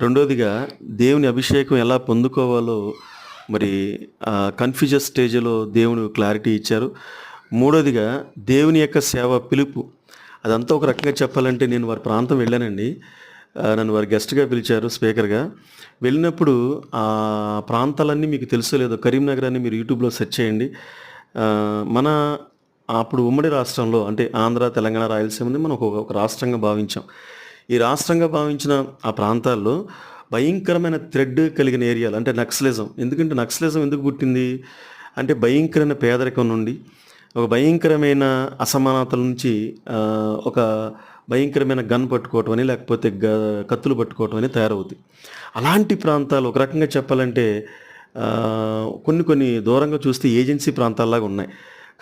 రెండోదిగా దేవుని అభిషేకం ఎలా పొందుకోవాలో మరి కన్ఫ్యూజన్ స్టేజ్లో దేవుని క్లారిటీ ఇచ్చారు. మూడోదిగా దేవుని యొక్క సేవ పిలుపు. అదంతా ఒక రకంగా చెప్పాలంటే నేను వారి ప్రాంతం వెళ్ళానండి. నన్ను వారు గెస్ట్గా పిలిచారు స్పీకర్గా వెళ్ళినప్పుడు ఆ ప్రాంతాలన్నీ మీకు తెలుసో లేదో కరీంనగర్ అని మీరు యూట్యూబ్లో సెర్చ్ చేయండి. మన అప్పుడు ఉమ్మడి రాష్ట్రంలో అంటే ఆంధ్ర తెలంగాణ రాయలసీమని మనం ఒక రాష్ట్రంగా భావించాం. ఈ రాష్ట్రంగా భావించిన ఆ ప్రాంతాల్లో భయంకరమైన థ్రెడ్ కలిగిన ఏరియాలు అంటే నక్సలిజం. ఎందుకంటే నక్సలిజం ఎందుకు పుట్టింది? అంటే భయంకరమైన పేదరికం నుండి ఒక భయంకరమైన అసమానతల నుంచి ఒక భయంకరమైన గన్ పట్టుకోవటం అని లేకపోతే గ కత్తులు పట్టుకోవటం అని తయారవుతాయి అలాంటి ప్రాంతాలు ఒక రకంగా చెప్పాలంటే కొన్ని కొన్ని దూరంగా చూస్తే ఏజెన్సీ ప్రాంతాల్లాగా ఉన్నాయి.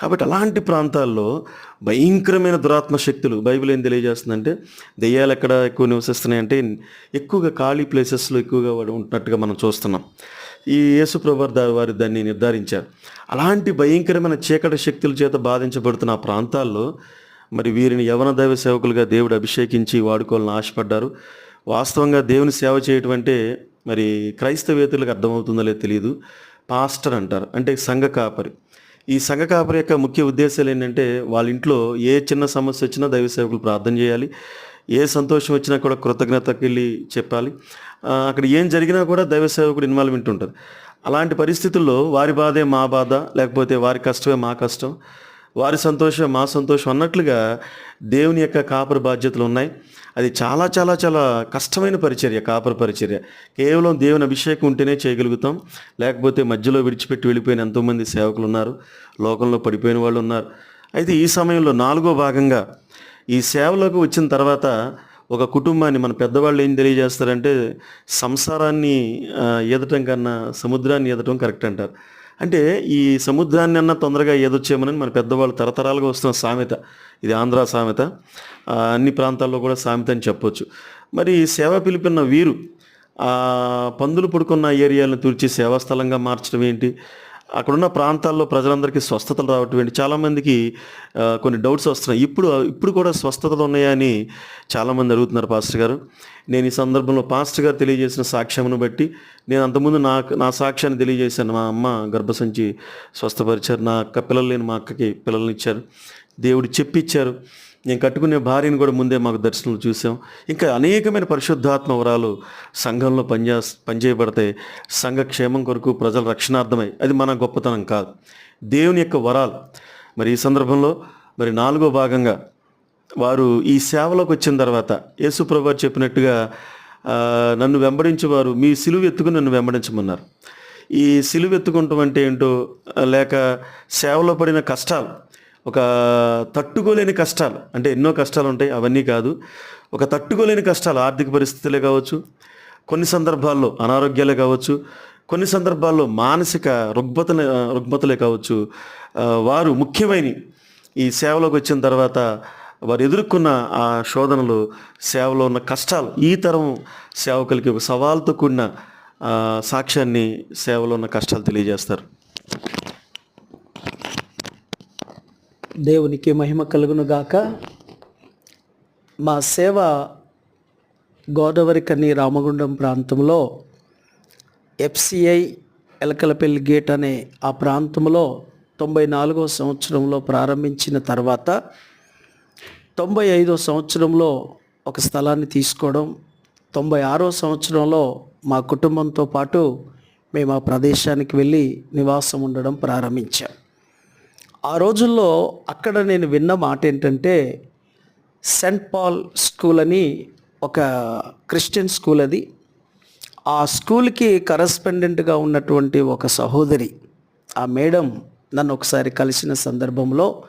కాబట్టి అలాంటి ప్రాంతాల్లో భయంకరమైన దురాత్మ శక్తులు బైబిల్ ఏం తెలియజేస్తుందంటే దెయ్యాలు ఎక్కడ ఎక్కువ నివసిస్తున్నాయంటే ఎక్కువగా ఖాళీ ప్లేసెస్లో ఎక్కువగా వాడు ఉంటున్నట్టుగా మనం చూస్తున్నాం. ఈ యేసుప్రభర్ దా వారు దాన్ని నిర్ధారించారు. అలాంటి భయంకరమైన చీకటి శక్తుల చేత బాధించబడుతున్న ఆ ప్రాంతాల్లో మరి వీరిని యవన దైవ సేవకులుగా దేవుడు అభిషేకించి వాడుకోవాలని ఆశపడ్డారు. వాస్తవంగా దేవుని సేవ చేయటం అంటే మరి క్రైస్తవేతలకు అర్థమవుతుందో లేదో తెలియదు పాస్టర్ అంటారు. అంటే సంఘ కాపరి. ఈ సంఘ కాపరి యొక్క ముఖ్య ఉద్దేశాలు ఏంటంటే వాళ్ళ ఇంట్లో ఏ చిన్న సమస్య వచ్చినా దైవ సేవకులు ప్రార్థన చేయాలి. ఏ సంతోషం వచ్చినా కూడా కృతజ్ఞతకి వెళ్ళి చెప్పాలి. అక్కడ ఏం జరిగినా కూడా దైవ సేవకుడు ఇన్వాల్వ్మెంట్ ఉంటుంది. అలాంటి పరిస్థితుల్లో వారి బాధే మా బాధ లేకపోతే వారి కష్టమే మా కష్టం వారి సంతోషం మా సంతోషం అన్నట్లుగా దేవుని యొక్క కాపరి బాధ్యతలు ఉన్నాయి. అది చాలా చాలా చాలా కష్టమైన పరిచర్య కాపరి పరిచర్య. కేవలం దేవుని అభిషేకం ఉంటేనే చేయగలుగుతాం. లేకపోతే మధ్యలో విడిచిపెట్టి వెళ్ళిపోయిన ఎంతోమంది సేవకులు ఉన్నారు లోకంలో పడిపోయిన వాళ్ళు ఉన్నారు. అయితే ఈ సమయంలో నాలుగో భాగంగా ఈ సేవలోకి వచ్చిన తర్వాత ఒక కుటుంబాన్ని మన పెద్దవాళ్ళు ఏం తెలియజేస్తారంటే సంసారాన్ని ఈదటం కన్నా సముద్రాన్ని ఈదటం కరెక్ట్ అంటారు. అంటే ఈ సముద్రాన్ని అన్న తొందరగా ఏదొచ్చేమని మన పెద్దవాళ్ళు తరతరాలుగా వస్తున్న సామెత. ఇది ఆంధ్ర సామెత. అన్ని ప్రాంతాల్లో కూడా సామెత అని చెప్పొచ్చు. మరి సేవ పిలిపిన వీరు పందులు పడుకున్న ఏరియాలను తుడిచి సేవాస్థలంగా మార్చడం ఏంటి? అక్కడున్న ప్రాంతాల్లో ప్రజలందరికీ స్వస్థతలు రావటం చాలామందికి కొన్ని డౌట్స్ వస్తున్నాయి. ఇప్పుడు ఇప్పుడు కూడా స్వస్థతలు ఉన్నాయని చాలామంది అడుగుతున్నారు పాస్టర్ గారు. నేను ఈ సందర్భంలో పాస్టర్ గారు తెలియజేసిన సాక్ష్యమును బట్టి నేను అంతకుముందు నా నా సాక్ష్యాన్ని తెలియజేశాను. మా అమ్మ గర్భసంచి స్వస్థపరిచారు. నా అక్క పిల్లలు లేని మా అక్కకి పిల్లల్ని ఇచ్చారు. దేవుడు చెప్పిచ్చారు. నేను కట్టుకునే భార్యను కూడా ముందే మాకు దర్శనం చూసాం. ఇంకా అనేకమైన పరిశుద్ధాత్మ వరాలు సంఘంలో పనిచే పనిచేయబడతాయి సంఘ క్షేమం కొరకు ప్రజల రక్షణార్థమై. అది మన గొప్పతనం కాదు. దేవుని యొక్క వరాలు. మరి ఈ సందర్భంలో మరి నాలుగో భాగంగా వారు ఈ సేవలోకి వచ్చిన తర్వాత యేసుప్రభు వారు చెప్పినట్టుగా నన్ను వెంబడించేవారు మీ సిలువ ఎత్తుకుని నన్ను వెంబడించమన్నారు. ఈ సిలువ ఎత్తుకుంటాం అంటే ఏంటో లేక సేవలో పడిన కష్టాలు ఒక తట్టుకోలేని కష్టాలు అంటే ఎన్నో కష్టాలు ఉంటాయి అవన్నీ కాదు. ఒక తట్టుకోలేని కష్టాలు ఆర్థిక పరిస్థితులే కావచ్చు కొన్ని సందర్భాల్లో అనారోగ్యాలే కావచ్చు కొన్ని సందర్భాల్లో మానసిక రుగ్మతలే రుగ్మతలే కావచ్చు. వారు ముఖ్యమైన ఈ సేవలోకి వచ్చిన తర్వాత వారు ఎదుర్కొన్న ఆ శోధనలు సేవలో ఉన్న కష్టాలు ఈ తరం సేవకులకి ఒక సవాల్తో కూడిన సాక్ష్యాన్ని సేవలో ఉన్న కష్టాలు తెలియజేస్తారు. దేవునికి మహిమ కలుగునుగాక మా సేవ గోదావరి కని రామగుండం ప్రాంతంలో ఎఫ్సిఐ ఎలకలపల్లి గేట్ అనే ఆ ప్రాంతంలో తొంభై నాలుగో సంవత్సరంలో ప్రారంభించిన తర్వాత తొంభై ఐదో సంవత్సరంలో ఒక స్థలాన్ని తీసుకోవడం తొంభై ఆరో సంవత్సరంలో మా కుటుంబంతో పాటు మేము ఆ ప్రదేశానికి వెళ్ళి నివాసం ఉండడం ప్రారంభించాం. ఆ రోజుల్లో అక్కడ నేను విన్న మాట ఏంటంటే సెంట్ పాల్ స్కూల్ అని ఒక క్రిస్టియన్ స్కూల్ అది. ఆ స్కూల్కి కరస్పాండెంట్గా ఉన్నటువంటి ఒక సహోదరి ఆ మేడం నన్ను ఒకసారి కలిసిన సందర్భంలో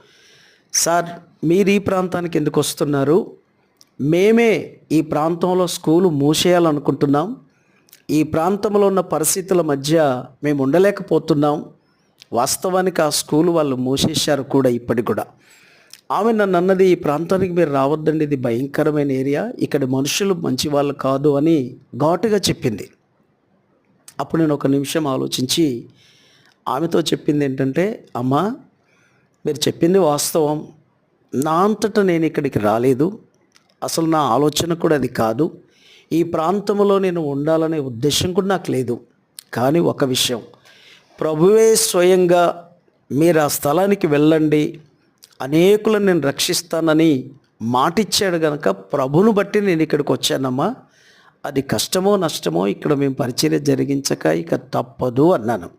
సార్ మీరు ఈ ప్రాంతానికి ఎందుకు వస్తున్నారు? మేమే ఈ ప్రాంతంలో స్కూలు మూసేయాలనుకుంటున్నాం. ఈ ప్రాంతంలో ఉన్న పరిస్థితుల మధ్య మేము ఉండలేకపోతున్నాం. వాస్తవానికి ఆ స్కూల్ వాళ్ళు మూసేశారు కూడా ఇప్పటికి కూడా. ఆమె నన్ను అన్నది ఈ ప్రాంతానికి మీరు రావద్దండి ఇది భయంకరమైన ఏరియా ఇక్కడ మనుషులు మంచి వాళ్ళు కాదు అని ఘాటుగా చెప్పింది. అప్పుడు నేను ఒక నిమిషం ఆలోచించి ఆమెతో చెప్పింది ఏంటంటే అమ్మా మీరు చెప్పింది వాస్తవం. నా అంతటా నేను ఇక్కడికి రాలేదు. అసలు నా ఆలోచన కూడా అది కాదు. ఈ ప్రాంతంలో నేను ఉండాలనే ఉద్దేశం కూడా నాకు లేదు. కానీ ఒక విషయం ప్రభువే స్వయంగా మీరు ఆ స్థలానికి వెళ్ళండి. అనేకులను నేను రక్షిస్తానని మాటిచ్చాడు గనక ప్రభును బట్టి నేను ఇక్కడికి వచ్చానమ్మా. అది కష్టమో నష్టమో ఇక్కడ మేము పరిచర్య జరిగించక ఇక తప్పదు అన్నాను.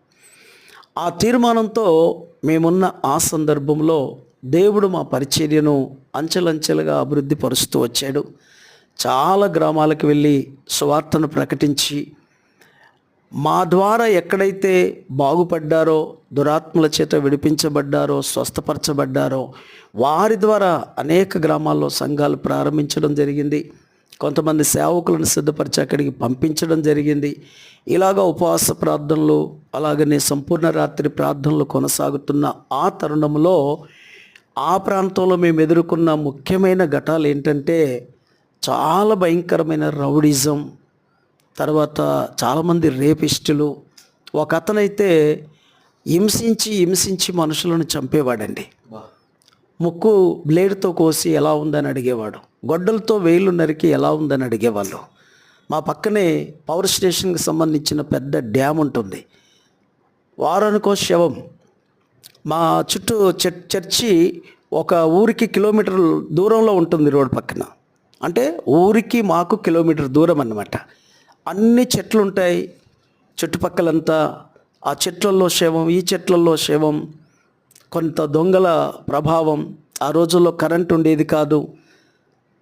ఆ తీర్మానంతో మేమున్న ఆ సందర్భంలో దేవుడు మా పరిచర్యను అంచెలంచెలుగా అభివృద్ధి పరుస్తూ వచ్చాడు. చాలా గ్రామాలకు వెళ్ళి సువార్తను ప్రకటించి మా ద్వారా ఎక్కడైతే బాగుపడ్డారో దురాత్మల చేత విడిపించబడ్డారో స్వస్థపరచబడ్డారో వారి ద్వారా అనేక గ్రామాల్లో సంఘాలు ప్రారంభించడం జరిగింది. కొంతమంది సేవకులను సిద్ధపరిచి అక్కడికి పంపించడం జరిగింది. ఇలాగ ఉపవాస ప్రార్థనలు అలాగనే సంపూర్ణ రాత్రి ప్రార్థనలు కొనసాగుతున్న ఆ తరుణంలో ఆ ప్రాంతంలో మేము ఎదుర్కొన్న ముఖ్యమైన ఘటాలు ఏంటంటే చాలా భయంకరమైన రౌడిజం తర్వాత చాలామంది రేపిస్టులు. ఒక అతనైతే హింసించి హింసించి మనుషులను చంపేవాడండి. ముక్కు బ్లేడ్తో కోసి ఎలా ఉందని అడిగేవాడు. గొడ్డలతో వేలు నరికి ఎలా ఉందని అడిగేవాళ్ళు. మా పక్కనే పవర్ స్టేషన్కి సంబంధించిన పెద్ద డ్యామ్ ఉంటుంది. వారానికో శవం. మా చుట్టూ చర్ చర్చి ఒక ఊరికి కిలోమీటర్ దూరంలో ఉంటుంది రోడ్ పక్కన. అంటే ఊరికి మాకు కిలోమీటర్ దూరం అన్నమాట. అన్ని చెట్లు ఉంటాయి చుట్టుపక్కలంతా ఆ చెట్లల్లో శవం ఈ చెట్లలో శవం కొంత దొంగల ప్రభావం. ఆ రోజుల్లో కరెంట్ ఉండేది కాదు.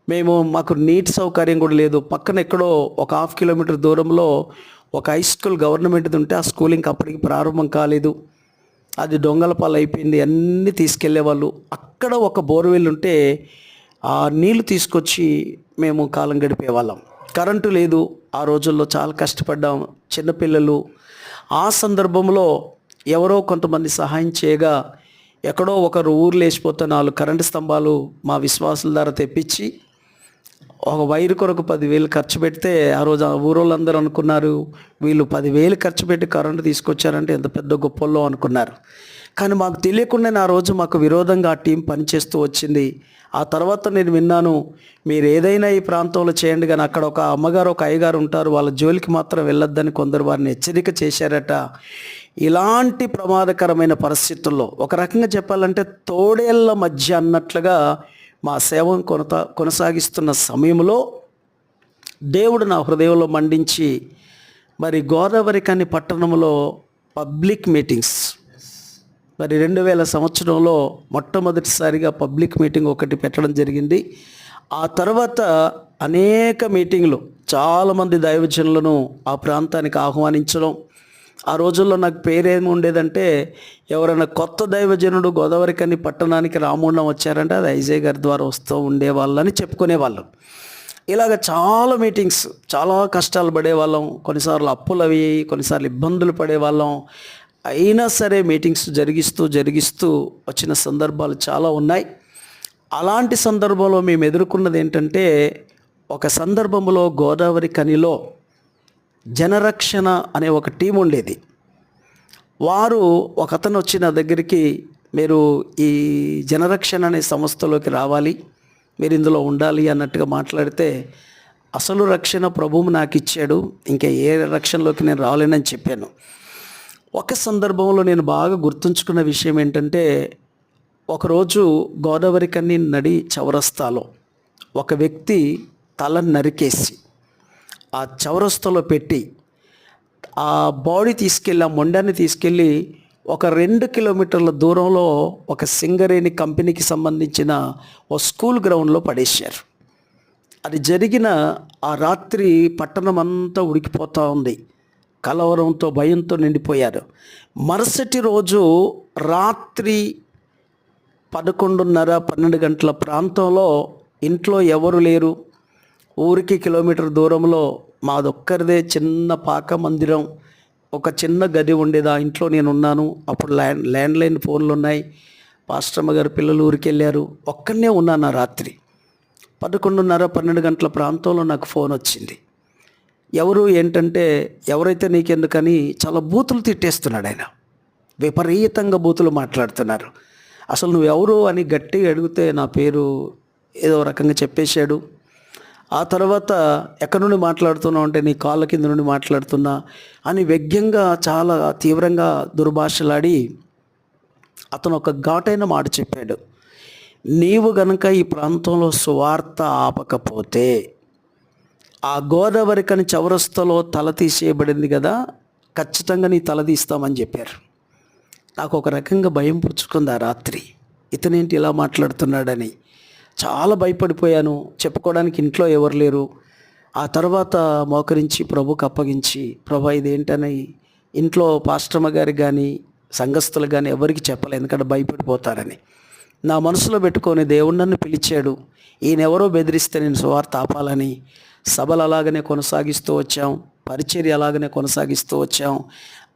మేము మాకు నీటి సౌకర్యం కూడా లేదు. పక్కన ఎక్కడో ఒక హాఫ్ కిలోమీటర్ దూరంలో ఒక హై స్కూల్ గవర్నమెంట్ది ఉంటే ఆ స్కూల్ ఇంకా అప్పటికి ప్రారంభం కాలేదు. అది దొంగల పాలు అయిపోయింది అన్నీ తీసుకెళ్ళేవాళ్ళు. అక్కడ ఒక బోర్వెల్ ఉంటే ఆ నీళ్ళు తీసుకొచ్చి మేము కాలం గడిపేవాళ్ళం. కరెంటు లేదు. ఆ రోజుల్లో చాలా కష్టపడ్డాం. చిన్నపిల్లలు ఆ సందర్భంలో ఎవరో కొంతమంది సహాయం చేయగా ఎక్కడో ఒకరు ఊరు లేచిపోతే నాలుగు కరెంటు స్తంభాలు మా విశ్వాసుల ద్వారా తెప్పించి ఒక వైరు కొరకు పదివేలు ఖర్చు పెడితే ఆ రోజు ఆ ఊరోళ్ళందరూ అనుకున్నారు వీళ్ళు పదివేలు ఖర్చు పెట్టి కరెంటు తీసుకొచ్చారంటే ఎంత పెద్ద గొప్పల్లో అనుకున్నారు. కానీ మాకు తెలియకుండానే ఆ రోజు మాకు విరోధంగా ఆ టీం పనిచేస్తూ వచ్చింది. ఆ తర్వాత నేను విన్నాను మీరు ఏదైనా ఈ ప్రాంతంలో చేయండి కానీ అక్కడ ఒక అమ్మగారు ఒక అయ్యగారు ఉంటారు వాళ్ళ జోలికి మాత్రం వెళ్ళొద్దని కొందరు వారిని హెచ్చరిక చేశారట. ఇలాంటి ప్రమాదకరమైన పరిస్థితుల్లో ఒక రకంగా చెప్పాలంటే తోడేళ్ళ మధ్య అన్నట్లుగా మా సేవను కొనత కొనసాగిస్తున్న సమయంలో దేవుడు నా హృదయంలో మండించి మరి గోదావరి కాని పట్టణంలో పబ్లిక్ మీటింగ్స్ మరి రెండు వేల సంవత్సరంలో మొట్టమొదటిసారిగా పబ్లిక్ మీటింగ్ ఒకటి పెట్టడం జరిగింది. ఆ తర్వాత అనేక మీటింగ్లు చాలామంది దైవజనులను ఆ ప్రాంతానికి ఆహ్వానించడం. ఆ రోజుల్లో నాకు పేరేమి ఉండేదంటే ఎవరైనా కొత్త దైవజనుడు గోదావరికని పట్టణానికి రాముండం వచ్చారంటే అది ఐజయ్ గారి ద్వారా వస్తూ ఉండేవాళ్ళని చెప్పుకునేవాళ్ళం. ఇలాగ చాలా మీటింగ్స్ చాలా కష్టాలు పడేవాళ్ళం. కొన్నిసార్లు అప్పులు అవి కొన్నిసార్లు ఇబ్బందులు పడేవాళ్ళం. అయినా సరే మీటింగ్స్ జరిగిస్తూ జరిగిస్తూ వచ్చిన సందర్భాలు చాలా ఉన్నాయి. అలాంటి సందర్భంలో మేము ఎదుర్కొన్నది ఏంటంటే ఒక సందర్భంలో గోదావరి కనిలో జనరక్షణ అనే ఒక టీం ఉండేది. వారు ఒక అతను వచ్చి నా దగ్గరికి మీరు ఈ జనరక్షణ అనే సంస్థలోకి రావాలి మీరు ఇందులో ఉండాలి అన్నట్టుగా మాట్లాడితే అసలు రక్షణ ప్రభువు నాకు ఇచ్చాడు ఇంకా ఏ రక్షణలోకి నేను రాలేనని చెప్పాను. ఒక సందర్భంలో నేను బాగా గుర్తుంచుకున్న విషయం ఏంటంటే ఒకరోజు గోదావరి కన్ని నడి చౌరస్తాలో ఒక వ్యక్తి తల నరికేసి ఆ చౌరస్తాలో పెట్టి ఆ బాడీ తీసుకెళ్ళి ఆ మొండాన్ని తీసుకెళ్ళి ఒక రెండు కిలోమీటర్ల దూరంలో ఒక సింగరేణి కంపెనీకి సంబంధించిన ఓ స్కూల్ గ్రౌండ్లో పడేశారు. అది జరిగిన ఆ రాత్రి పట్టణం అంతా ఉడికిపోతూ ఉంది. కలవరంతో భయంతో నిండిపోయారు. మరుసటి రోజు రాత్రి పదకొండున్నర పన్నెండు గంటల ప్రాంతంలో ఇంట్లో ఎవరు లేరు. ఊరికి కిలోమీటర్ దూరంలో మాదొక్కరిదే చిన్న పాక మందిరం. ఒక చిన్న గది ఉండేది. ఆ ఇంట్లో నేను ఉన్నాను అప్పుడు ల్యాండ్ ల్యాండ్లైన్ ఫోన్లు ఉన్నాయి పాస్టమ్మ గారు పిల్లలు ఊరికి వెళ్ళారు ఒక్కనే ఉన్నాను ఆ రాత్రి. పదకొండున్నర పన్నెండు గంటల ప్రాంతంలో నాకు ఫోన్ వచ్చింది. ఎవరు ఏంటంటే ఎవరైతే నీకెందుకని చాలా బూతులు తిట్టేస్తున్నాడు ఆయన. విపరీతంగా బూతులు మాట్లాడుతున్నారు. అసలు నువ్వెవరు అని గట్టిగా అడిగితే నా పేరు ఏదో రకంగా చెప్పేశాడు. ఆ తర్వాత ఎక్కడి నుండి మాట్లాడుతున్నావు అంటే నీ కాళ్ళ కింద నుండి మాట్లాడుతున్నా అని వ్యగ్యంగా చాలా తీవ్రంగా దుర్భాషలాడి అతను ఒక ఘాటైన మాట చెప్పాడు. నీవు గనక ఈ ప్రాంతంలో సువార్త ఆపకపోతే ఆ గోదావరి కని చౌరస్తలో తల తీసేయబడింది కదా ఖచ్చితంగా నీ తల తీస్తామని చెప్పారు. నాకు ఒక రకంగా భయం పుచ్చుకుంది ఆ రాత్రి. ఇతనేంటి ఇలా మాట్లాడుతున్నాడని. చాలా భయపడిపోయాను. చెప్పుకోవడానికి ఇంట్లో ఎవరు లేరు. ఆ తర్వాత మోకరించి ప్రభుకు అప్పగించి ప్రభా ఇదేంటని ఇంట్లో పాస్టమ్మ గారికి కానీ సంఘస్థులు కానీ ఎవరికి చెప్పలేదు. ఎందుకంటే భయపడిపోతారని. నా మనసులో పెట్టుకొని దేవుడు నన్ను పిలిచాడు. ఈయనెవరో బెదిరిస్తే నేను సువార్త ఆపాలని సభలు అలాగనే కొనసాగిస్తూ వచ్చాం పరిచర్య అలాగనే కొనసాగిస్తూ వచ్చాం.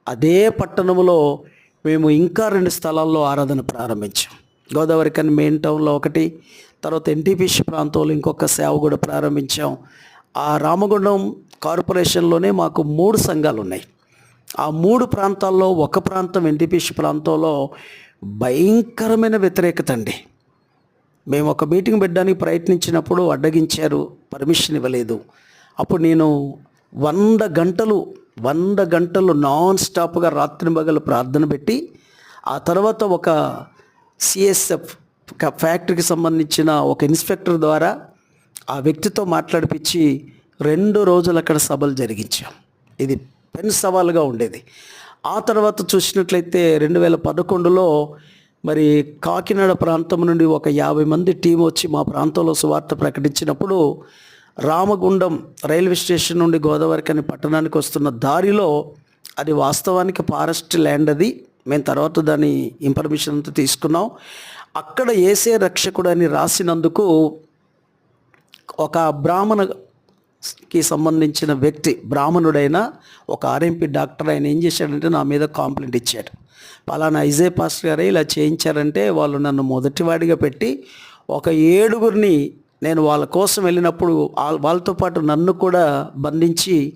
అదే పట్టణంలో మేము ఇంకా రెండు స్థలాల్లో ఆరాధన ప్రారంభించాం. గోదావరి కని మెయిన్ టౌన్లో ఒకటి తర్వాత ఎన్టీపీసీ ప్రాంతంలో ఇంకొక సేవ కూడా ప్రారంభించాం. ఆ రామగుండం కార్పొరేషన్లోనే మాకు మూడు సంఘాలు ఉన్నాయి ఆ మూడు ప్రాంతాల్లో ఒక ప్రాంతం ఎన్టీపీసీ ప్రాంతంలో భయంకరమైన వ్యతిరేకత అండి. మేము ఒక మీటింగ్ పెట్టడానికి ప్రయత్నించినప్పుడు అడ్డగించారు. పర్మిషన్ ఇవ్వలేదు. అప్పుడు నేను వంద గంటలు వంద గంటలు నాన్ స్టాప్గా రాత్రి మగలు ప్రార్థన పెట్టి ఆ తర్వాత ఒక సిఎస్ఎఫ్ ఫ్యాక్టరీకి సంబంధించిన ఒక ఇన్స్పెక్టర్ ద్వారా ఆ వ్యక్తితో మాట్లాడిపించి రెండు రోజులు అక్కడ సభలు జరిగించాం. ఇది పెన్ సవాలుగా ఉండేది. ఆ తర్వాత చూసినట్లయితే రెండు వేల పదకొండులో మరి కాకినాడ ప్రాంతం నుండి ఒక యాభై మంది టీం వచ్చి మా ప్రాంతంలో సువార్త ప్రకటించినప్పుడు రామగుండం రైల్వే స్టేషన్ నుండి గోదావరికని పట్టణానికి వస్తున్న దారిలో అది వాస్తవానికి ఫారెస్ట్ ల్యాండ్ అది. మేము తర్వాత దాని ఇన్ఫర్మేషన్ అంతా తీసుకున్నాం. అక్కడ ఏసే రక్షకుడు అని రాసినందుకు ఒక బ్రాహ్మణ కి సంబంధించిన వ్యక్తి బ్రాహ్మణుడైన ఒక ఆర్ఎంపీ డాక్టర్ ఆయన ఏం చేశాడంటే నా మీద కాంప్లైంట్ ఇచ్చాడు. పలానా ఐజే పాస్టర్ గారే ఇలా చేయించారంటే వాళ్ళు నన్ను మొదటివాడిగా పెట్టి ఒక ఏడుగురిని నేను వాళ్ళ కోసం వెళ్ళినప్పుడు వాళ్ళ- వాళ్ళతో పాటు నన్ను కూడా బంధించి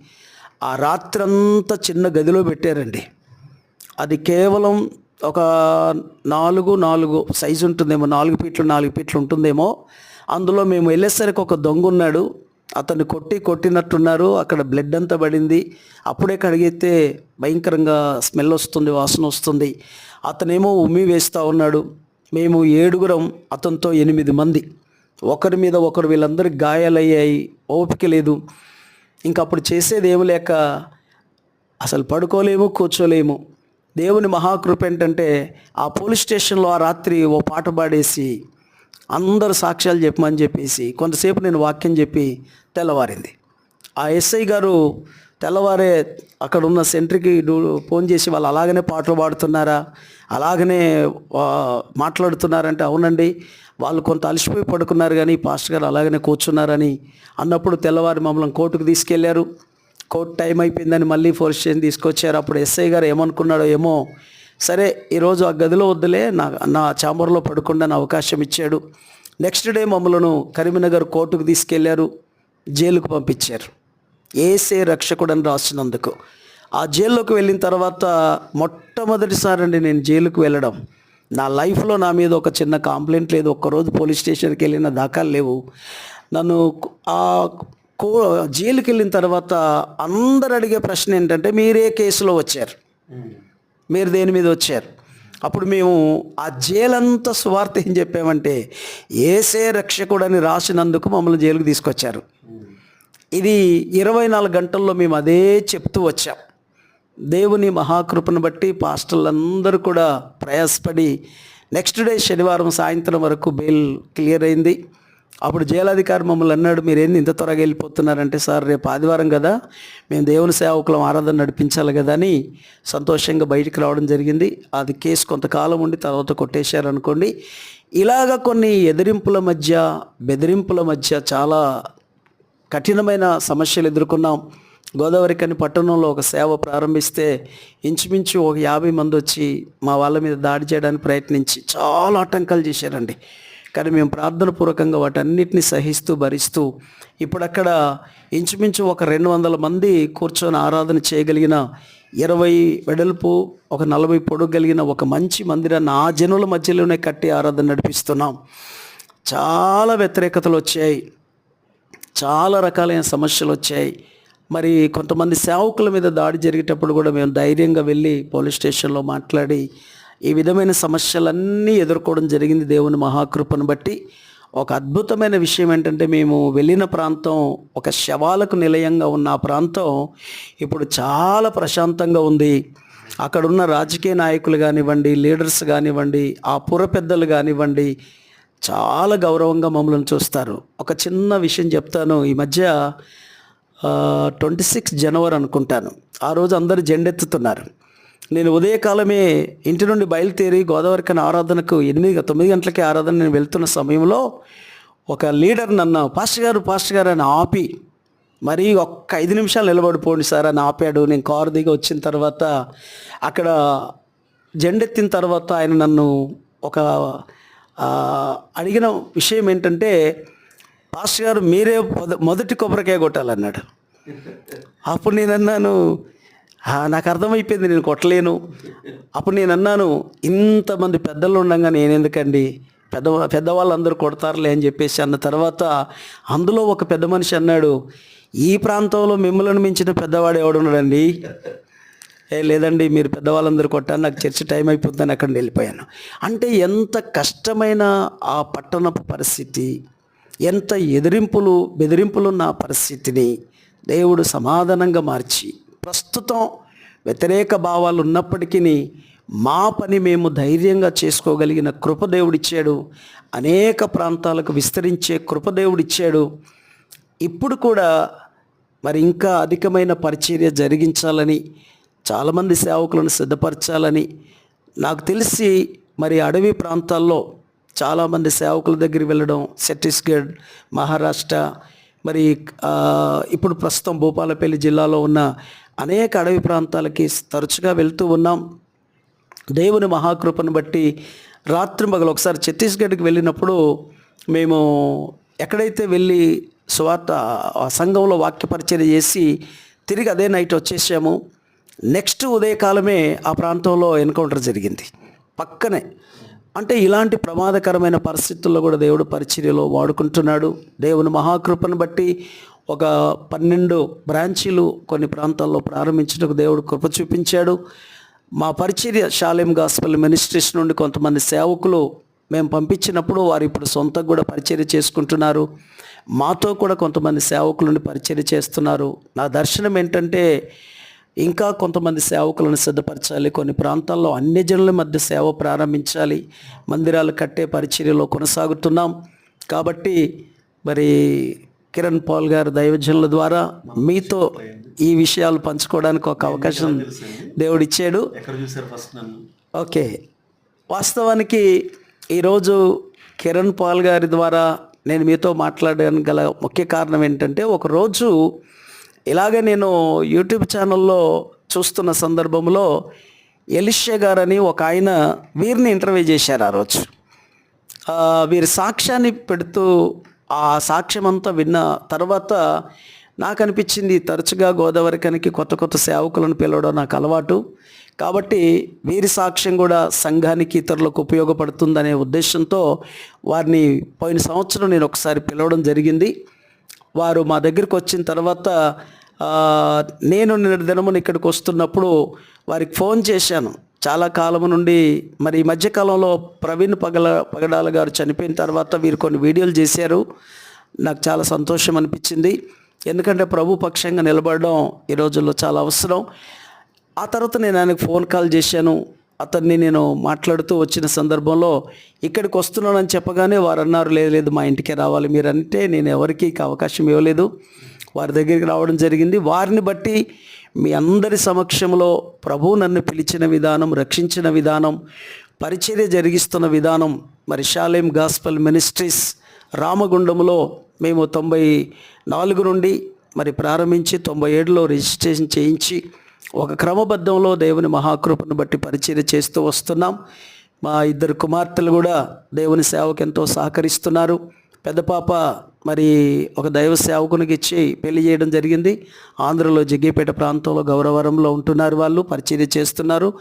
ఆ రాత్రంతా చిన్న గదిలో పెట్టారండి. అది కేవలం ఒక నాలుగు నాలుగు సైజు ఉంటుందేమో నాలుగు ఫీట్లు నాలుగు ఫీట్లు ఉంటుందేమో. అందులో మేము వెళ్ళేసరికి ఒక దొంగ ఉన్నాడు. అతన్ని కొట్టి కొట్టినట్టున్నారు. అక్కడ బ్లడ్ అంతా పడింది. అప్పుడే కడిగితే భయంకరంగా స్మెల్ వస్తుంది వాసన వస్తుంది. అతనేమో ఉమ్మి వేస్తూ ఉన్నాడు. మేము ఏడుగురం అతనితో ఎనిమిది మంది. ఒకరి మీద ఒకరు వీళ్ళందరికీ గాయాలయ్యాయి. ఓపిక లేదు. ఇంక అప్పుడు చేసేది ఏమి లేక అసలు పడుకోలేము కూర్చోలేము. దేవుని మహాకృప ఏంటంటే ఆ పోలీస్ స్టేషన్లో ఆ రాత్రి ఓ పాట పాడేసి అందరు సాక్ష్యాలు చెప్పమని చెప్పేసి కొంతసేపు నేను వాక్యం చెప్పి తెల్లవారింది. ఆ ఎస్ఐ గారు తెల్లవారే అక్కడ ఉన్న సెంటర్కి ఫోన్ చేసి వాళ్ళు అలాగనే పాటలు పాడుతున్నారా? అలాగనే మాట్లాడుతున్నారంటే అవునండి. వాళ్ళు కొంత అలసిపోయి పడుకున్నారు కానీ పాస్టర్ గారు అలాగనే కూర్చున్నారని అన్నప్పుడు తెల్లవారి మమ్మల్ని కోర్టుకు తీసుకెళ్ళారు. కోర్టు టైం అయిపోయిందని మళ్ళీ ఫోర్స్ చేసి తీసుకొచ్చారు. అప్పుడు ఎస్ఐ గారు ఏమనుకున్నాడో ఏమో సరే ఈరోజు ఆ గదిలో వద్దులే నా నా చాంబర్లో పడుకుండా అవకాశం ఇచ్చాడు. నెక్స్ట్ డే మమ్మలను కరీంనగర్ కోర్టుకు తీసుకెళ్ళారు జైలుకు పంపించారు. ఏసే రక్షకుడని రాసినందుకు. ఆ జైల్లోకి వెళ్ళిన తర్వాత మొట్టమొదటిసారి అండి నేను జైలుకు వెళ్ళడం. నా లైఫ్లో నా మీద ఒక చిన్న కంప్లైంట్ లేదు ఒక్కరోజు పోలీస్ స్టేషన్కి వెళ్ళిన దాఖలు లేవు. నన్ను ఆ కో జైలుకి వెళ్ళిన తర్వాత అందరు అడిగే ప్రశ్న ఏంటంటే మీరే కేసులో వచ్చారు. మీరు దేని మీద వచ్చారు? అప్పుడు మేము ఆ జైలంతా సువార్త ఏం చెప్పామంటే ఏసే రక్షకుడని రాసినందుకు మమ్మల్ని జైలుకు తీసుకొచ్చారు. ఇది ఇరవై నాలుగు గంటల్లో మేము అదే చెప్తూ వచ్చాం. దేవుని మహాకృపను బట్టి పాస్టర్లందరూ కూడా ప్రయాసపడి నెక్స్ట్ డే శనివారం సాయంత్రం వరకు బెయిల్ క్లియర్ అయింది. అప్పుడు జైలాధికారి మమ్మల్ని అన్నాడు మీరు ఏంది ఇంత త్వరగా వెళ్ళిపోతున్నారంటే సార్ రేపు ఆదివారం కదా మేము దేవుని సేవకులం ఆరాధన నడిపించాలి కదా అని సంతోషంగా బయటికి రావడం జరిగింది. అది కేసు కొంతకాలం ఉండి తర్వాత కొట్టేశారనుకోండి ఇలాగ కొన్ని ఎదిరింపుల మధ్య బెదిరింపుల మధ్య చాలా కఠినమైన సమస్యలు ఎదుర్కొన్నాం. గోదావరి కని పట్టణంలో ఒక సేవ ప్రారంభిస్తే ఇంచుమించు ఒక యాభై మంది వచ్చి మా వాళ్ళ మీద దాడి చేయడానికి ప్రయత్నించి చాలా ఆటంకాలు చేశారండి. కానీ మేము ప్రార్థన పూర్వకంగా వాటన్నిటిని సహిస్తూ భరిస్తూ ఇప్పుడక్కడ ఇంచుమించు ఒక రెండు వందల మంది కూర్చొని ఆరాధన చేయగలిగిన ఇరవై వెడల్పు ఒక నలభై పొడుగు కలిగిన ఒక మంచి మందిరాన్ని ఆ జనుల మధ్యలోనే కట్టి ఆరాధన నడిపిస్తున్నాం. చాలా వ్యతిరేకతలు వచ్చాయి. చాలా రకాలైన సమస్యలు వచ్చాయి. మరి కొంతమంది సేవకుల మీద దాడి జరిగేటప్పుడు కూడా మేము ధైర్యంగా వెళ్ళి పోలీస్ స్టేషన్లో మాట్లాడి ఈ విధమైన సమస్యలన్నీ ఎదుర్కోవడం జరిగింది దేవుని మహాకృపను బట్టి. ఒక అద్భుతమైన విషయం ఏంటంటే మేము వెళ్ళిన ప్రాంతం ఒక శవాలకు నిలయంగా ఉన్న ఆ ప్రాంతం ఇప్పుడు చాలా ప్రశాంతంగా ఉంది. అక్కడున్న రాజకీయ నాయకులు కానివ్వండి లీడర్స్ కానివ్వండి ఆ పుర పెద్దలు కానివ్వండి చాలా గౌరవంగా మమ్మల్ని చూస్తారు. ఒక చిన్న విషయం చెప్తాను. ఈ మధ్య ట్వంటీ సిక్స్ జనవరి అనుకుంటాను. ఆ రోజు అందరూ జెండెత్తుతున్నారు. నేను ఉదయకాలమే ఇంటి నుండి బయలుదేరి గోదావరికని ఆరాధనకు ఎనిమిది తొమ్మిది గంటలకి ఆరాధన నేను వెళ్తున్న సమయంలో ఒక లీడర్ నన్ను పాస్టర్ గారు పాస్టర్ గారు అని ఆపి మరీ ఒక్క ఐదు నిమిషాలు నిలబడిపోండి సార్ అని ఆపాడు. నేను కారు దిగి వచ్చిన తర్వాత అక్కడ జెండెత్తిన తర్వాత ఆయన నన్ను ఒక అడిగిన విషయం ఏంటంటే పాస్టర్ గారు మీరే మొద- మొదటి కొబ్బరికాయ కొట్టాలన్నాడు. అప్పుడు నేను అన్నాను నాకు అర్థమైపోయింది నేను కొట్టలేను. అప్పుడు నేను అన్నాను ఇంతమంది పెద్దలు ఉండగా నేను ఎందుకండి పెద్ద పెద్దవాళ్ళందరూ కొడతారులే అని చెప్పేసి అన్న తర్వాత అందులో ఒక పెద్ద మనిషి అన్నాడు ఈ ప్రాంతంలో మిమ్మల్ని మించిన పెద్దవాడు ఎవడున్నాడండి? ఏ లేదండి మీరు పెద్దవాళ్ళందరూ కొట్టాను నాకు చర్చి టైం అయిపోతుందని అక్కడ వెళ్ళిపోయాను. అంటే ఎంత కష్టమైన ఆ పట్టణపు పరిస్థితి ఎంత ఎదిరింపులు బెదిరింపులున్న ఆ పరిస్థితిని దేవుడు సమాధానంగా మార్చి ప్రస్తుతం వ్యతిరేక భావాలు ఉన్నప్పటికీ మా పని మేము ధైర్యంగా చేసుకోగలిగిన కృపదేవుడిచ్చాడు. అనేక ప్రాంతాలకు విస్తరించే కృపదేవుడిచ్చాడు. ఇప్పుడు కూడా మరి ఇంకా అధికమైన పరిచర్య జరిగించాలని చాలామంది సేవకులను సిద్ధపరచాలని నాకు తెలిసి మరి అడవి ప్రాంతాల్లో చాలామంది సేవకుల దగ్గరికి వెళ్ళడం ఛత్తీస్గఢ్ మహారాష్ట్ర మరి ఇప్పుడు ప్రస్తుతం భూపాలపల్లి జిల్లాలో ఉన్న అనేక అడవి ప్రాంతాలకి తరచుగా వెళ్తూ ఉన్నాం. దేవుని మహాకృపను బట్టి రాత్రి మగలు ఒకసారి ఛత్తీస్గఢ్కి వెళ్ళినప్పుడు మేము ఎక్కడైతే వెళ్ళి సువార్త ఆ సంఘంలో వాక్యపరిచయం చేసి తిరిగి అదే నైట్ వచ్చేసాము. నెక్స్ట్ ఉదయకాలమే ఆ ప్రాంతంలో ఎన్కౌంటర్ జరిగింది. పక్కనే అంటే ఇలాంటి ప్రమాదకరమైన పరిస్థితుల్లో కూడా దేవుడు పరిచర్యలో వాడుకుంటున్నాడు. దేవుని మహాకృపను బట్టి ఒక పన్నెండు బ్రాంచీలు కొన్ని ప్రాంతాల్లో ప్రారంభించడానికి దేవుడు కృప చూపించాడు. మా పరిచర్య షాలేం గాస్పల్ మినిస్ట్రీస్ నుండి కొంతమంది సేవకులు మేము పంపించినప్పుడు వారు ఇప్పుడు సొంతంగా కూడా పరిచర్య చేసుకుంటున్నారు. మాతో కూడా కొంతమంది సేవకులను పరిచర్య చేస్తున్నారు. నా దర్శనం ఏంటంటే ఇంకా కొంతమంది సేవకులను సిద్ధపరచాలి. కొన్ని ప్రాంతాల్లో అన్ని జనుల మధ్య సేవ ప్రారంభించాలి. మందిరాలు కట్టే పరిచర్యలో కొనసాగుతున్నాం. కాబట్టి మరి కిరణ్ పాల్ గారు దైవజనుల ద్వారా మీతో ఈ విషయాలు పంచుకోవడానికి ఒక అవకాశం దేవుడు ఇచ్చాడు. ఓకే. వాస్తవానికి ఈరోజు కిరణ్ పాల్ గారి ద్వారా నేను మీతో మాట్లాడడానికి గల ముఖ్య కారణం ఏంటంటే ఒకరోజు ఇలాగే నేను యూట్యూబ్ ఛానల్లో చూస్తున్న సందర్భంలో ఎలిషే గారని ఒక ఆయన వీరిని ఇంటర్వ్యూ చేశారు ఆ రోజు. వీరి సాక్ష్యాన్ని పెడుతూ ఆ సాక్ష్యం అంతా విన్న తర్వాత నాకు అనిపించింది తరచుగా గోదావరి కనికి కొత్త కొత్త సేవకులను పిలవడం నాకు అలవాటు. కాబట్టి వీరి సాక్ష్యం కూడా సంఘానికి ఇతరులకు ఉపయోగపడుతుందనే ఉద్దేశంతో వారిని పోయిన సంవత్సరం నేను ఒకసారి పిలవడం జరిగింది. వారు మా దగ్గరికి వచ్చిన తర్వాత నేను నిన్న దినమున ఇక్కడికి వస్తున్నప్పుడు వారికి ఫోన్ చేశాను. చాలా కాలం నుండి మరి ఈ మధ్యకాలంలో ప్రవీణ్ పగల పగడాల గారు చనిపోయిన తర్వాత వీరు కొన్ని వీడియోలు చేశారు. నాకు చాలా సంతోషం అనిపించింది. ఎందుకంటే ప్రభు పక్షంగా నిలబడడం ఈ రోజుల్లో చాలా అవసరం. ఆ తర్వాత నేను ఆయనకు ఫోన్ కాల్ చేశాను. అతన్ని నేను మాట్లాడుతూ వచ్చిన సందర్భంలో ఇక్కడికి వస్తున్నానని చెప్పగానే వారు అన్నారు లేదు లేదు మా ఇంటికే రావాలి. మీరు అంటే నేను ఎవరికి అవకాశం ఇవ్వలేదు. వారి దగ్గరికి రావడం జరిగింది. వారిని బట్టి మీ అందరి సమక్షంలో ప్రభు నన్ను పిలిచిన విధానం రక్షించిన విధానం పరిచర్య జరిగిస్తున్న విధానం మరి షాలేం గాస్పల్ మినిస్ట్రీస్ రామగుండంలో మేము తొంభై నాలుగు నుండి మరి ప్రారంభించి తొంభై ఏడులో రిజిస్ట్రేషన్ చేయించి ఒక క్రమబద్ధంలో దేవుని మహాకృపను బట్టి పరిచయం చేస్తూ వస్తున్నాం. మా ఇద్దరు కుమార్తెలు కూడా దేవుని సేవకు ఎంతో సహకరిస్తున్నారు. పెద్ద పాప మరి ఒక దైవ సేవకునికి ఇచ్చి పెళ్ళి చేయడం జరిగింది. ఆంధ్రలో జగ్గిపేట ప్రాంతంలో గౌరవరంలో ఉంటున్నారు వాళ్ళు పరిచర్య చేస్తున్నారు.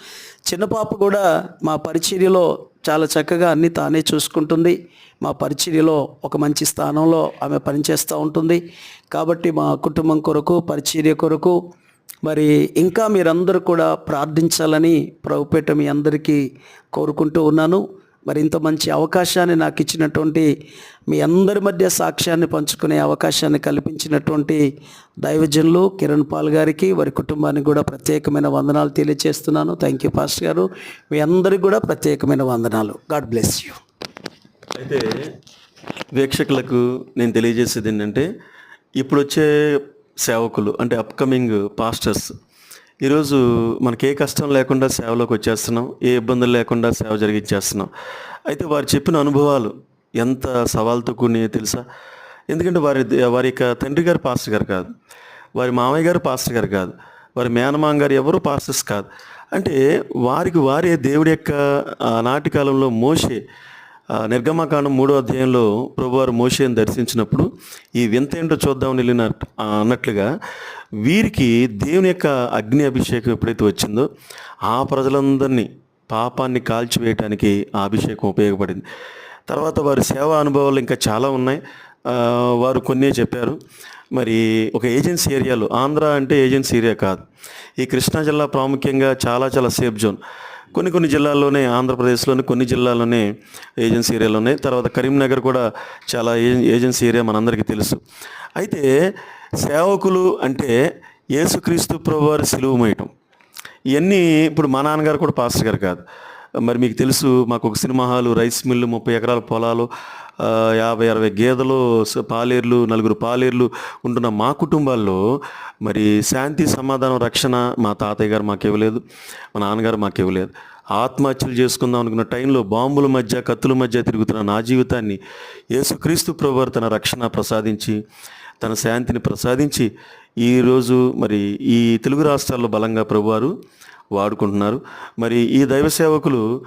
చిన్న పాప కూడా మా పరిచర్యలో చాలా చక్కగా అన్ని తానే చూసుకుంటుంది. మా పరిచర్యలో ఒక మంచి స్థానంలో ఆమె పనిచేస్తూ ఉంటుంది. కాబట్టి మా కుటుంబం కొరకు పరిచర్య కొరకు మరి ఇంకా మీరందరూ కూడా ప్రార్థించాలని ప్రభుపేట మీ అందరికీ కోరుకుంటూ ఉన్నాను. మరి ఇంత మంచి అవకాశాన్ని నాకు ఇచ్చినటువంటి మీ అందరి మధ్య సాక్ష్యాన్ని పంచుకునే అవకాశాన్ని కల్పించినటువంటి దైవజనులు కిరణ్ పాల్ గారికి వారి కుటుంబానికి కూడా ప్రత్యేకమైన వందనాలు తెలియజేస్తున్నాను. థ్యాంక్ యూ పాస్టర్ గారు. మీ అందరికి కూడా ప్రత్యేకమైన వందనాలు. గాడ్ బ్లెస్ యూ అయితే వీక్షకులకు నేను తెలియజేసేది ఏంటంటే ఇప్పుడు వచ్చే సేవకులు అంటే అప్కమింగ్ పాస్టర్స్ ఈరోజు మనకి ఏ కష్టం లేకుండా సేవలోకి వచ్చేస్తున్నాం ఏ ఇబ్బందులు లేకుండా సేవ జరిగించేస్తున్నాం. అయితే వారు చెప్పిన అనుభవాలు ఎంత సవాల్తో కూడినాయో తెలుసా? ఎందుకంటే వారి వారి యొక్క తండ్రి గారు పాస్టర్ గారు కాదు వారి మామయ్య గారు పాస్టర్ గారు కాదు వారి మేనమామ గారు ఎవరు పాస్టర్స్ కాదు. అంటే వారికి వారే దేవుడి యొక్క నాటి కాలంలో మోసే నిర్గమకాండం మూడో అధ్యాయంలో ప్రభువారు మోషేని దర్శించినప్పుడు ఈ వింత ఏంటో చూద్దామని వెళ్ళిన అన్నట్లుగా వీరికి దేవుని యొక్క అగ్ని అభిషేకం ఎప్పుడైతే వచ్చిందో ఆ ప్రజలందరినీ పాపాన్ని కాల్చివేయటానికి ఆ అభిషేకం ఉపయోగపడింది. తర్వాత వారి సేవా అనుభవాలు ఇంకా చాలా ఉన్నాయి. వారు కొన్నే చెప్పారు. మరి ఒక ఏజెన్సీ ఏరియాలో ఆంధ్ర అంటే ఏజెన్సీ ఏరియా కాదు. ఈ కృష్ణా జిల్లా ప్రాముఖ్యంగా చాలా చాలా సేఫ్ జోన్. కొన్ని కొన్ని జిల్లాల్లోనే ఆంధ్రప్రదేశ్లోని కొన్ని జిల్లాల్లోనే ఏజెన్సీ ఏరియాలు ఉన్నాయి. తర్వాత కరీంనగర్ కూడా చాలా ఏజెన్సీ ఏరియా మనందరికీ తెలుసు. అయితే సేవకులు అంటే యేసుక్రీస్తు ప్రభువారి సిలువ మోయటం. ఇవన్నీ ఇప్పుడు మా నాన్నగారు కూడా పాస్టర్ గారు కాదు. మరి మీకు తెలుసు మాకు ఒక సినిమా హాలు రైస్ మిల్లు ముప్పై ఎకరాల పొలాలు యాభై అరవై గేదెలు పాలేర్లు నలుగురు పాలేర్లు ఉంటున్న మా కుటుంబాల్లో మరి శాంతి సమాధానం రక్షణ మా తాతయ్య గారు మాకు ఇవ్వలేదు మా నాన్నగారు మాకు ఇవ్వలేదు ఆత్మహత్యలు చేసుకుందాం అనుకున్న టైంలో బాంబుల మధ్య కత్తుల మధ్య తిరుగుతున్న నా జీవితాన్ని యేసుక్రీస్తు ప్రభువారు తన రక్షణ ప్రసాదించి తన శాంతిని ప్రసాదించి ఈరోజు మరి ఈ తెలుగు రాష్ట్రాల్లో బలంగా ప్రభువారు వాడుకుంటున్నారు. మరి ఈ దైవ సేవకులు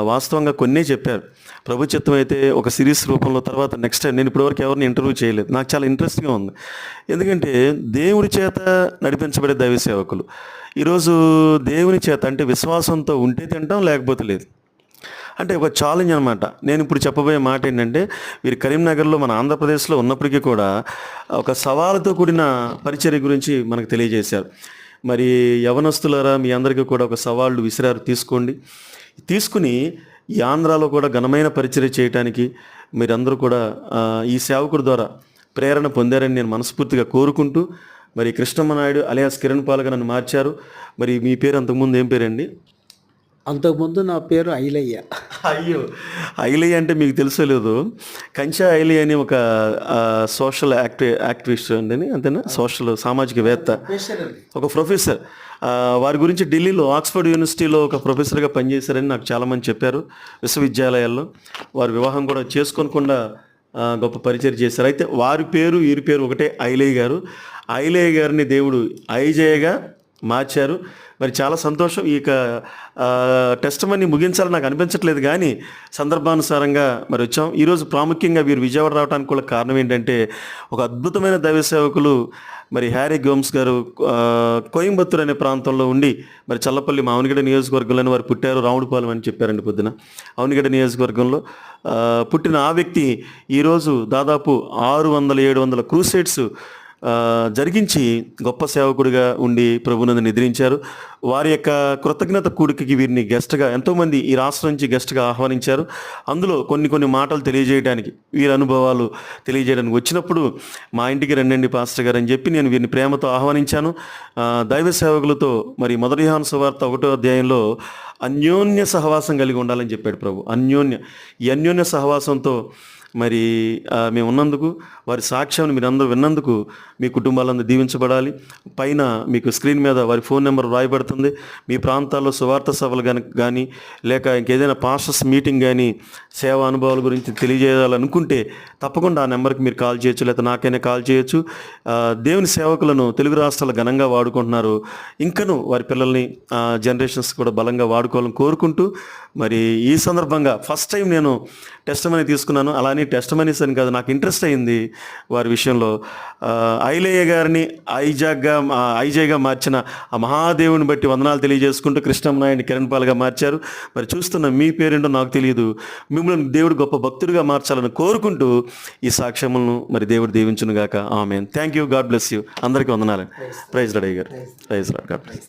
వాస్తవంగా కొన్నే చెప్పారు. ప్రభు చిత్తం అయితే ఒక సిరీస్ రూపంలో తర్వాత నెక్స్ట్ టైం నేను ఇప్పటివరకు ఎవరిని ఇంటర్వ్యూ చేయలేదు. నాకు చాలా ఇంట్రెస్టింగ్గా ఉంది. ఎందుకంటే దేవుడి చేత నడిపించబడే దైవ సేవకులు. ఈరోజు దేవుని చేత అంటే విశ్వాసంతో ఉంటే తింటాం లేకపోతే లేదు. అంటే ఒక ఛాలెంజ్ అనమాట నేను ఇప్పుడు చెప్పబోయే మాట ఏంటంటే వీరు కరీంనగర్లో మన ఆంధ్రప్రదేశ్లో ఉన్నప్పటికీ కూడా ఒక సవాలుతో కూడిన పరిచర్య గురించి మనకు తెలియజేశారు. మరి యవనస్తులారా మీ అందరికీ కూడా ఒక సవాళ్ళు విసిరారు. తీసుకోండి. తీసుకుని ఈ ఆంధ్రాలో కూడా ఘనమైన పరిచయం చేయటానికి మీరందరూ కూడా ఈ సేవకుడి ద్వారా ప్రేరణ పొందారని నేను మనస్ఫూర్తిగా కోరుకుంటూ మరి కృష్ణమ్మ నాయుడు అలియాస్ కిరణ్ పాల్గా నన్ను మార్చారు. మరి మీ పేరు అంతకుముందు ఏం పేరండి? అంతకుముందు నా పేరు ఐలయ్య. అయ్యో ఐలి అంటే మీకు తెలుసో లేదు? కంచా ఐలి అని ఒక సోషల్ యాక్టి యాక్టివిస్ట్ అండి అంతేనా? సోషల్ సామాజికవేత్త. ఒక ప్రొఫెసర్. వారి గురించి ఢిల్లీలో ఆక్స్ఫర్డ్ యూనివర్సిటీలో ఒక ప్రొఫెసర్గా పనిచేశారని నాకు చాలామంది చెప్పారు విశ్వవిద్యాలయాల్లో. వారి వివాహం కూడా చేసుకోనకుండా గొప్ప పరిచయం చేశారు. అయితే వారి పేరు వీరి పేరు ఒకటే ఐలయ్య గారు. ఐలయ్య గారిని దేవుడు ఐజయగా మార్చారు. మరి చాలా సంతోషం. ఈ టెస్ట్ మనీ ముగించాలని నాకు అనిపించట్లేదు కానీ సందర్భానుసారంగా మరి వచ్చాం. ఈరోజు ప్రాముఖ్యంగా వీరు విజయవాడ రావడానికి కూడా కారణం ఏంటంటే ఒక అద్భుతమైన దైవ సేవకులు మరి హ్యారీ గోమ్స్ గారు కోయంబత్తూర్ అనే ప్రాంతంలో ఉండి మరి చల్లపల్లి మా నియోజకవర్గంలోని వారు పుట్టారు. రావుడుపాలెం అని చెప్పారండి పొద్దున. అవనిగడ్డ నియోజకవర్గంలో పుట్టిన ఆ వ్యక్తి ఈరోజు దాదాపు ఆరు వందల ఏడు వందల క్రూసైడ్స్ జరిగించి గొప్ప సేవకుడిగా ఉండి ప్రభునందు నిద్రించారు. వారి యొక్క కృతజ్ఞత కూడికి వీరిని గెస్ట్గా ఎంతోమంది ఈ రాష్ట్రం నుంచి గెస్ట్గా ఆహ్వానించారు. అందులో కొన్ని కొన్ని మాటలు తెలియజేయడానికి వీరి అనుభవాలు తెలియజేయడానికి వచ్చినప్పుడు మా ఇంటికి రండి పాస్టర్ గారు అని చెప్పి నేను వీరిని ప్రేమతో ఆహ్వానించాను. దైవ సేవకులతో మరి మొదటి సువార్త ఒకటో అధ్యాయంలో అన్యోన్య సహవాసం కలిగి ఉండాలని చెప్పాడు ప్రభు. అన్యోన్య ఈ అన్యోన్య సహవాసంతో మరి మేము ఉన్నందుకు వారి సాక్ష్యాన్ని మీరు అందరూ విన్నందుకు మీ కుటుంబాలందరూ దీవించబడాలి. పైన మీకు స్క్రీన్ మీద వారి ఫోన్ నెంబర్ రాయబడుతుంది మీ ప్రాంతాల్లో సువార్త సభలు కనుక కానీ లేక ఇంకేదైనా పాస్టర్స్ మీటింగ్ కానీ సేవా అనుభవాల గురించి తెలియజేయాలనుకుంటే తప్పకుండా ఆ నెంబర్కి మీరు కాల్ చేయొచ్చు లేకపోతే నాకైనా కాల్ చేయొచ్చు. దేవుని సేవకులను తెలుగు రాష్ట్రాలు ఘనంగా వాడుకుంటున్నారు. ఇంకను వారి పిల్లల్ని జనరేషన్స్ కూడా బలంగా వాడుకోవాలని కోరుకుంటూ మరి ఈ సందర్భంగా ఫస్ట్ టైం నేను టెస్ట్ అనేది తీసుకున్నాను. అలానే కానీ టెస్ట్ మనీస్ అని కాదు నాకు ఇంట్రెస్ట్ అయింది వారి విషయంలో. ఆ, ఐలేయ గారిని ఐజాగ్గా ఆ, ఐజేగా మార్చిన ఆ మహాదేవుని బట్టి వందనాలు తెలియజేసుకుంటూ కృష్ణమ్నాయుడిని కిరణ్ పాల్గా మార్చారు. మరి చూస్తున్న మీ పేరేంటో నాకు తెలియదు. మిమ్మల్ని దేవుడు గొప్ప భక్తుడిగా మార్చాలని కోరుకుంటూ ఈ సాక్ష్యములను మరి దేవుడు దీవించును గాక ఆమె thank you God bless you అందరికీ వందనాలు. ప్రైజ్ రడయ్య గారు ప్రైజ్ రాడ్ గాడ్ బ్లెస్